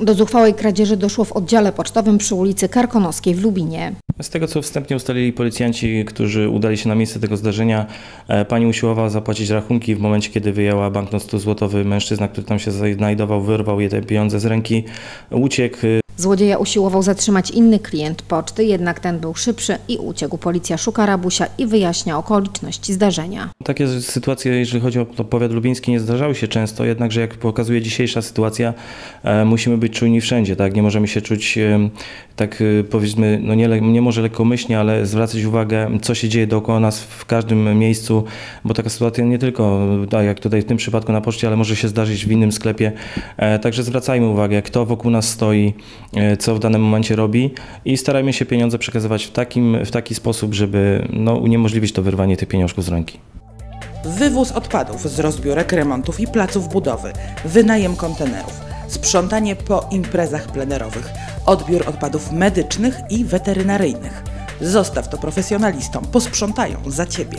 Do zuchwałej kradzieży doszło w oddziale pocztowym przy ulicy Karkonoskiej w Lubinie. Z tego, co wstępnie ustalili policjanci, którzy udali się na miejsce tego zdarzenia, e, pani usiłowała zapłacić rachunki. W momencie, kiedy wyjęła banknot 100 złotowy, mężczyzna, który tam się znajdował, wyrwał jej te pieniądze z ręki, uciekł. Złodzieja usiłował zatrzymać inny klient poczty, jednak ten był szybszy i uciekł. Policja szuka rabusia i wyjaśnia okoliczności zdarzenia. Takie sytuacje, jeżeli chodzi o powiat lubiński, nie zdarzały się często, jednakże jak pokazuje dzisiejsza sytuacja, e, musimy być czujni wszędzie, tak? Nie możemy się czuć e, tak e, powiedzmy, no nie, nie może lekkomyślnie, ale zwracać uwagę, co się dzieje dookoła nas w każdym miejscu, bo taka sytuacja nie tylko, tak jak tutaj w tym przypadku na poczcie, ale może się zdarzyć w innym sklepie. Także zwracajmy uwagę, kto wokół nas stoi, co w danym momencie robi i starajmy się pieniądze przekazywać w, takim, w taki sposób, żeby no, uniemożliwić to wyrwanie tych pieniążków z ręki. Wywóz odpadów z rozbiórek, remontów i placów budowy, wynajem kontenerów, sprzątanie po imprezach plenerowych, odbiór odpadów medycznych i weterynaryjnych. Zostaw to profesjonalistom, posprzątają za Ciebie.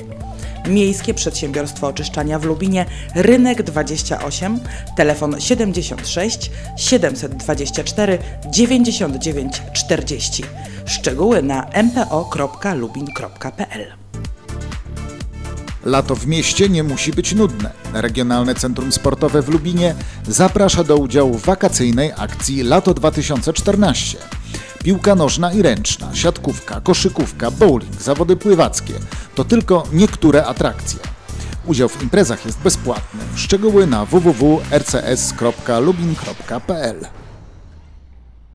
Miejskie Przedsiębiorstwo Oczyszczania w Lubinie, Rynek 28, telefon 76 724 99 40. Szczegóły na mpo.lubin.pl Lato w mieście nie musi być nudne. Regionalne Centrum Sportowe w Lubinie zaprasza do udziału w wakacyjnej akcji Lato 2014. Piłka nożna i ręczna, siatkówka, koszykówka, bowling, zawody pływackie to tylko niektóre atrakcje. Udział w imprezach jest bezpłatny. Szczegóły na www.rcs.lubin.pl